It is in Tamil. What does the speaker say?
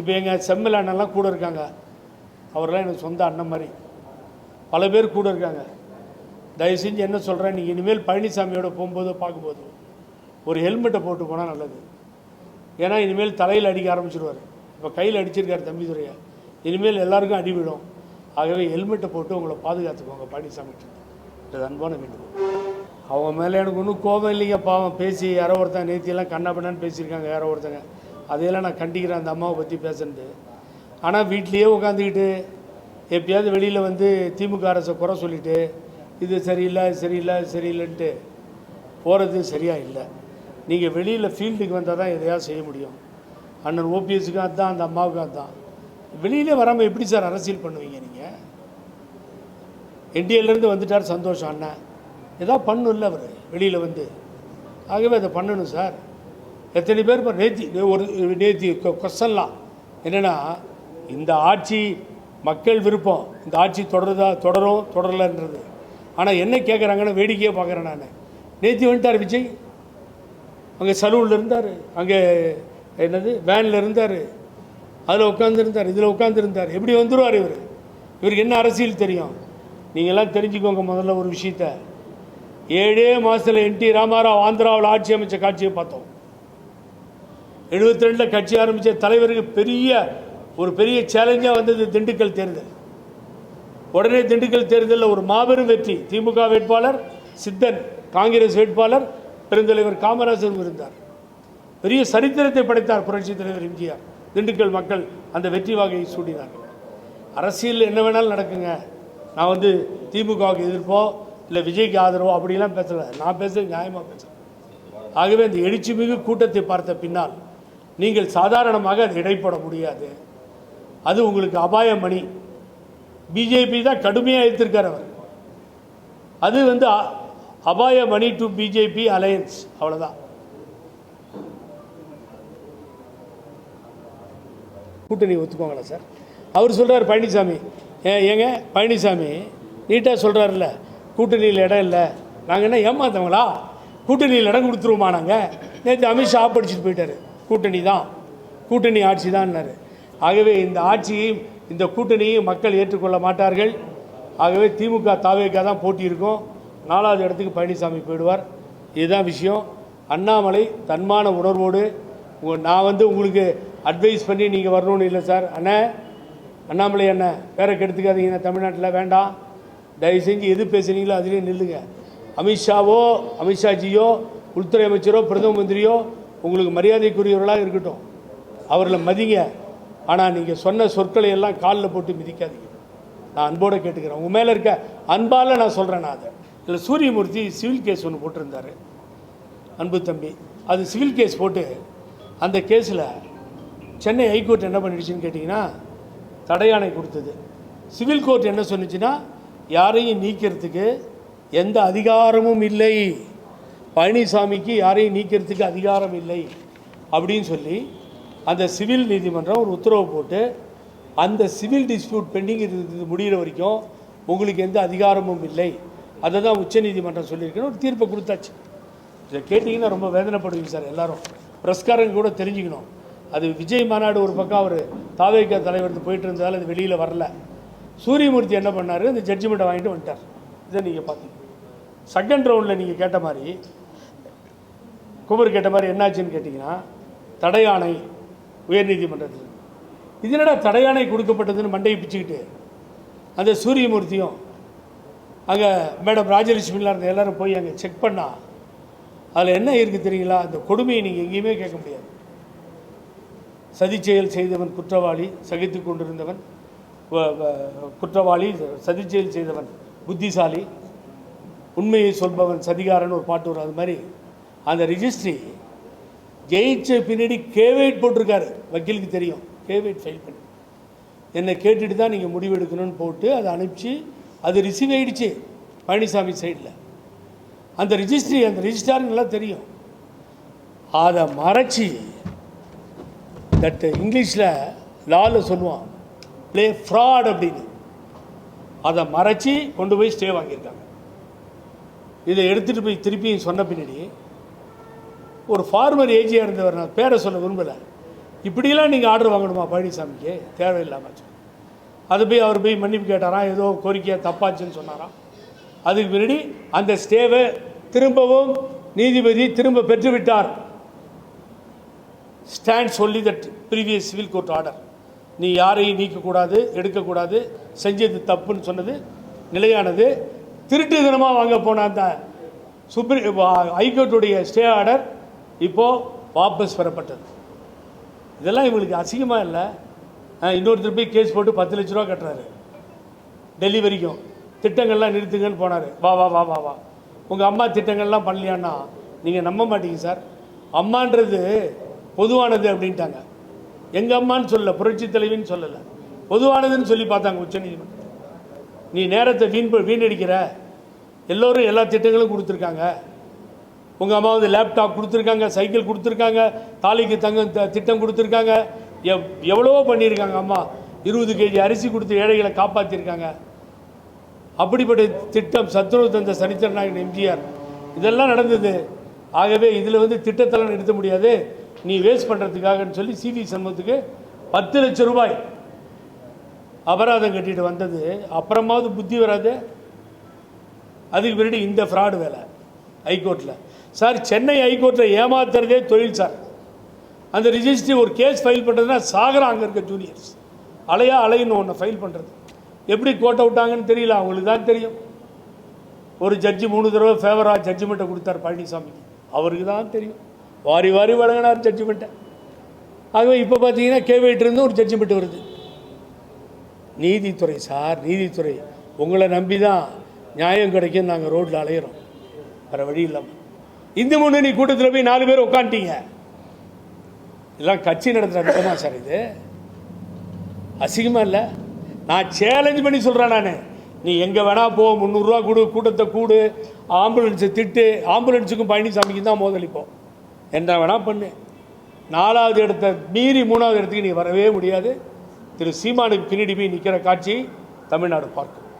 இப்போ எங்கள் செம்மில் அண்ணன்லாம் கூட இருக்காங்க. அவரெல்லாம் எனக்கு சொந்த அண்ணன் மாதிரி. பல பேர் கூட இருக்காங்க. தயவு செஞ்சு என்ன சொல்கிறேன் நீங்கள் இனிமேல் பழனிசாமியோட போகும்போதோ பார்க்கும்போது ஒரு ஹெல்மெட்டை போட்டு போனால் நல்லது. ஏன்னா இனிமேல் தலையில் அடிக்க ஆரம்பிச்சிடுவார் இப்போ கையில் அடிச்சிருக்காரு தம்பிதுரையை இனிமேல் எல்லாருக்கும் அடிவிடும் ஆகவே ஹெல்மெட்டை போட்டு உங்களை பாதுகாத்துக்கோங்க பழனிசாமி இது அன்பான வேண்டும் அவங்க மேலே எனக்கு ஒன்றும் கோபம் இல்லைங்க பாவம் பேசி யாரோ ஒருத்தன் நேத்தியெல்லாம் கண்ணா பண்ணான்னு பேசியிருக்காங்க யாரோ ஒருத்தங்க. அதையெல்லாம் நான் கண்டிக்கிறேன் அந்த அம்மாவை பற்றி பேசுனது ஆனால் வீட்லேயே உட்காந்துக்கிட்டு எப்பயாவது வெளியில் வந்து திமுக அரசை குறை சொல்லிட்டு இது சரியில்லை இது சரியில்லை இது சரியில்லைன்ட்டு போகிறது சரியாக இல்லை. நீங்கள் வெளியில் ஃபீல்டுக்கு வந்தால் தான் எதையாவது செய்ய முடியும். அண்ணன் ஓபிஎஸ்க்கும் அதுதான் அந்த அம்மாவுக்கும் அதுதான் வெளியிலே வராமல் எப்படி சார் அரசியல் பண்ணுவீங்க நீங்கள் என்டிஏலேருந்து வந்துட்டார் சந்தோஷம் அண்ணன். ஏதாவது பண்ணும்ல அவர் வெளியில் வந்து. ஆகவே அதை பண்ணணும் சார். எத்தனை பேர் இப்போ நேத்தி ஒரு நேத்தி கொஸ்டன்லாம் என்னென்னா இந்த ஆட்சி மக்கள் விருப்பம். இந்த ஆட்சி தொடருதா தொடரும் தொடரலன்றது. ஆனால் என்ன கேட்குறாங்கன்னு வேடிக்கையை பார்க்குறேன் நான். நேத்தி வந்துட்டார் விஜய். அங்கே சலூனில் இருந்தார். அங்கே என்னது வேனில் இருந்தார். அதில் உட்காந்துருந்தார் இதில் உட்காந்துருந்தார் எப்படி வந்துடுவார் இவர்? இவருக்கு என்ன அரசியல் தெரியும்? நீங்கள்லாம் தெரிஞ்சுக்கோங்க முதல்ல ஒரு விஷயத்த. ஏழே மாதத்தில் என்டி ராமாராவ் ஆந்திராவில் ஆட்சி அமைச்ச காட்சியை பார்த்தோம். எழுபத்தி ரெண்டில் கட்சி ஆரம்பித்த தலைவருக்கு பெரிய ஒரு பெரிய சேலஞ்சாக வந்தது திண்டுக்கல் தேர்தல். உடனே திண்டுக்கல் தேர்தலில் ஒரு மாபெரும் வெற்றி திமுக வேட்பாளர் சித்தன் காங்கிரஸ் வேட்பாளர் பெருந்தலைவர் காமராஜர் இருந்தார். பெரிய சரித்திரத்தை படைத்தார் புரட்சித் தலைவர் எம்ஜிஆர். திண்டுக்கல் மக்கள் அந்த வெற்றி வாகையை சூடினார்கள். அரசியல் என்ன வேணாலும் நடக்குங்க. நான் வந்து திமுகவுக்கு எதிர்ப்போ இல்லை விஜய்க்கு ஆதரவோ அப்படிலாம் பேசலை. நான் பேசுறது நியாயமாக பேசுகிறேன் ஆகவே அந்த எழுச்சி மிகு கூட்டத்தை பார்த்த பின்னால் நீங்கள் சாதாரணமாக அது இடைப்பட முடியாது. அது உங்களுக்கு அபாயமணி. பிஜேபி தான் கடுமையாக எடுத்திருக்கார் அவர். அது வந்து அ- அபாய மணி டு பிஜேபி அலையன்ஸ் அவ்வளோதான் கூட்டணி ஒத்துக்கோங்களா சார்? அவர் சொல்கிறார் பழனிசாமி. ஏ ஏங்க பழனிசாமி நீட்டாக சொல்கிறாருல்ல கூட்டணியில் இடம் இல்லை. நாங்கள் என்ன ஏமாத்தவங்களா கூட்டணியில் இடம் கொடுத்துருவோமா நாங்கள் நேற்று அமித்ஷா ஆப்படிச்சிட்டு போயிட்டாரு. கூட்டணி தான். கூட்டணி ஆட்சி தான்னாரு ஆகவே இந்த ஆட்சியை இந்த கூட்டணியை மக்கள் ஏற்றுக்கொள்ள மாட்டார்கள். ஆகவே திமுக தாவேக்கா தான் போட்டி இருக்கும் நாலாவது இடத்துக்கு பழனிசாமி போயிடுவார். இதுதான் விஷயம். அண்ணாமலை தன்மான உணர்வோடு நான் வந்து உங்களுக்கு அட்வைஸ் பண்ணி நீங்கள் வரணும்னு இல்லை சார். அண்ணே அண்ணாமலை அண்ணன் பேரை கெடுத்துக்காதீங்க. தமிழ்நாட்டில் வேண்டாம். தயவு செஞ்சு எது பேசுனீங்களோ அதிலே நில்லுங்க. அமித்ஷாவோ அமித்ஷாஜியோ உள்துறை அமைச்சரோ பிரதம மந்திரியோ உங்களுக்கு மரியாதைக்குரியவர்களாக இருக்கட்டும். அவர்களை மதிங்க. ஆனால் நீங்கள் சொன்ன சொற்களை எல்லாம் காலில் போட்டு மிதிக்காதீங்க. நான் அன்போடு கேட்டுக்கிறேன். உங்கள் மேலே இருக்க அன்பால் நான் சொல்கிறேன் நான் அதை. இல்லை சூரியமூர்த்தி சிவில் கேஸ் ஒன்று போட்டிருந்தாரு. அன்பு தம்பி அது சிவில் கேஸ் போட்டு அந்த கேஸில் சென்னை ஹைகோர்ட் என்ன பண்ணிடுச்சுன்னு கேட்டிங்கன்னா தடையாணை கொடுத்தது. சிவில் கோர்ட் என்ன சொன்னிச்சுன்னா யாரையும் நீக்கிறதுக்கு எந்த அதிகாரமும் இல்லை. பழனிசாமிக்கு யாரையும் நீக்கிறதுக்கு அதிகாரம் இல்லை அப்படின்னு சொல்லி அந்த சிவில் நீதிமன்றம் ஒரு உத்தரவு போட்டு அந்த சிவில் டிஸ்பியூட் பெண்டிங் இது முடிகிற வரைக்கும் உங்களுக்கு எந்த அதிகாரமும் இல்லை. அதை தான் உச்சநீதிமன்றம் சொல்லியிருக்கணும் ஒரு தீர்ப்பை கொடுத்தாச்சு. இதை கேட்டிங்கன்னா ரொம்ப வேதனைப்படுவீங்க சார் எல்லாரும். பிரஸ்காரங்க கூட தெரிஞ்சுக்கணும். அது விஜய் மாநாடு ஒரு பக்கம் அவர் தாவேக தலைவர் போயிட்டு இருந்தாலும் அது வெளியில் வரல. சூரியமூர்த்தி என்ன பண்ணார்? அந்த ஜட்ஜ்மெண்ட்டை வாங்கிட்டு வந்துட்டார். இதை நீங்கள் பார்த்தீங்க செகண்ட் ரவுண்டில் நீங்கள் கேட்ட மாதிரி குமர் கேட்ட மாதிரி என்னாச்சுன்னு கேட்டிங்கன்னா தடையாணை உயர்நீதிமன்றத்தில். இது என்னடா தடையாணை கொடுக்கப்பட்டதுன்னு மண்டையை பிச்சுக்கிட்டு அந்த சூரியமூர்த்தியும் அங்கே மேடம் ராஜலட்சுமிலாம் இருந்த எல்லோரும் போய் அங்கே செக் பண்ணா அதில் என்ன இருக்குது தெரியுங்களா? அந்த கொடுமையை நீங்கள் எங்கேயுமே கேட்க முடியாது. சதிச்செயல் செய்தவன் குற்றவாளி சகித்து கொண்டிருந்தவன் வ- வ- குற்றவாளி சதிச் செயல் செய்தவன் புத்திசாலி உண்மையை சொல்பவன் சதிகாரன் ஒரு பாட்டு வரும் அது மாதிரி அந்த ரிஜிஸ்ட்ரி ஜெயிச்ச பின்னாடி கேவேட் போட்டிருக்காரு. வக்கீலுக்கு தெரியும். கேவேட் ஃபைல் பண்ணி. என்னை கேட்டுட்டு தான் நீங்கள் முடிவெடுக்கணும்னு போட்டு அதை அனுப்பிச்சு அது ரிசீவ் ஆகிடுச்சு பழனிசாமி சைடில் அந்த ரிஜிஸ்ட்ரி அந்த ரிஜிஸ்டார் நல்லா தெரியும். அதை மறைச்சி தட் இங்கிலீஷில் லாவில் சொல்லுவான் ப்ளே ஃப்ராட் அப்படின்னு. அதை மறைச்சி கொண்டு போய் ஸ்டே வாங்கியிருக்காங்க. இதை எடுத்துகிட்டு போய் திருப்பி சொன்ன பின்னாடி ஒரு ஃபார்மர் ஏஜியாக இருந்தவர் நான் பேரை சொல்ல விரும்பலை. இப்படிலாம் நீங்கள் ஆர்டர் வாங்கணுமா பழனிசாமிக்கு? தேவையில்லாமல் அது போய் அவர் போய் மன்னிப்பு கேட்டாராம் ஏதோ கோரிக்கையை தப்பாச்சுன்னு சொன்னாராம் அதுக்கு பின்னாடி அந்த ஸ்டேவை திரும்பவும் நீதிபதி திரும்ப பெற்றுவிட்டார். ஸ்டாண்ட் சொல்லி that previous civil court order நீ யாரையும் நீக்கக்கூடாது எடுக்கக்கூடாது செஞ்சது தப்புன்னு சொன்னது நிலையானது. திருட்டு தினமாக வாங்க போன அந்த சுப்ரீ ஹைகோர்ட்டுடைய ஸ்டே ஆர்டர் இப்போது வாபஸ் பெறப்பட்டது இதெல்லாம் இவங்களுக்கு அசிங்கமாக இல்லை. இன்னொருத்தர் போய் கேஸ் போட்டு பத்து லட்ச ரூபா கட்டுறாரு. டெல்லி வரைக்கும் திட்டங்கள்லாம் நிறுத்துங்கன்னு போனார். வா வா வா வா வா. உங்கள் அம்மா திட்டங்கள்லாம் பண்ணலையான்னா நீங்கள் நம்ப மாட்டீங்க சார். அம்மான்றது பொதுவானது அப்படின்ட்டாங்க. எங்கள் அம்மான்னு சொல்லலை புரட்சி தலைவின்னு சொல்லலை. பொதுவானதுன்னு சொல்லி பார்த்தாங்க உச்சநீதிமன்றம் நீ நேரத்தை வீண் வீணடிக்கிற. எல்லோரும் எல்லா திட்டங்களும் கொடுத்துருக்காங்க. உங்கள் அம்மா வந்து லேப்டாப் கொடுத்துருக்காங்க சைக்கிள் கொடுத்துருக்காங்க தாலிக்கு தங்க த- திட்டம் கொடுத்துருக்காங்க. எவ் எவ்வளவோ பண்ணியிருக்காங்க அம்மா. இருபது கேஜி அரிசி கொடுத்து ஏழைகளை காப்பாற்றிருக்காங்க அப்படிப்பட்ட திட்டம் சத்துணவு தந்த சனித்திரநாயகன் எம்ஜிஆர். இதெல்லாம் நடந்தது. ஆகவே இதில் வந்து திட்டத்தெல்லாம் நிறுத்த முடியாது. நீ வேஸ்ட் பண்ணுறதுக்காகன்னு சொல்லி சிவி சண்முகத்துக்கு பத்து லட்சம் ரூபாய் அபராதம் கட்டிட்டு வந்தது. அப்புறமாவது புத்தி வராது. அதுக்கு பின்னாடி இந்த ஃப்ராடு வேலை. ஹைகோர்ட்டில் சார் சென்னை ஹைகோர்ட்டில் ஏமாத்துறதே தொழில் சார். அந்த ரிஜிஸ்ட்ரி ஒரு கேஸ் ஃபைல் பண்ணுறதுனா சாகரம் அங்கே இருக்க ஜூனியர்ஸ் அலையா அலைன்னு ஒன்று ஃபைல் பண்ணுறது எப்படி கோட்டை விட்டாங்கன்னு தெரியல அவங்களுக்கு தான் தெரியும். ஒரு ஜட்ஜி மூணு தடவை ஃபேவராக ஜட்ஜ்மெண்ட்டை கொடுத்தார் பழனிசாமிக்கு அவருக்கு தான் தெரியும். வாரி வாரி வழங்கினார் ஜட்ஜ்மெண்ட்டை ஆகவே இப்போ பார்த்தீங்கன்னா கேவிட்டிருந்து ஒரு ஜட்ஜ்மெண்ட் வருது. நீதித்துறை சார் நீதித்துறை. உங்களை நம்பி தான் நியாயம் கிடைக்கும் நாங்கள் ரோட்டில் அலையிறோம். வேறு வழி இல்லாமல் இந்து முன்னணி கூட்டத்தில் போய் நாலு பேர் உட்காந்துட்டீங்க. இதெல்லாம் கட்சி நடத்துகிற விதமா சார் இது? அசிங்கமாக இல்லை? நான் சேலஞ்ச் பண்ணி சொல்கிறேன் நான். நீ எங்கே வேணா போ முந்நூறுரூவா கொடு கூட்டத்தை கூடு ஆம்புலன்ஸை திட்டு ஆம்புலன்ஸுக்கும் பழனிசாமிக்கும் தான் மோதலிப்போம். என்ன வேணா பண்ணு. நாலாவது இடத்த மீறி மூணாவது இடத்துக்கு நீ வரவே முடியாது. திரு சீமானுக்கு பின்னாடி போய் நிற்கிற காட்சி தமிழ்நாடு பார்க்கும்.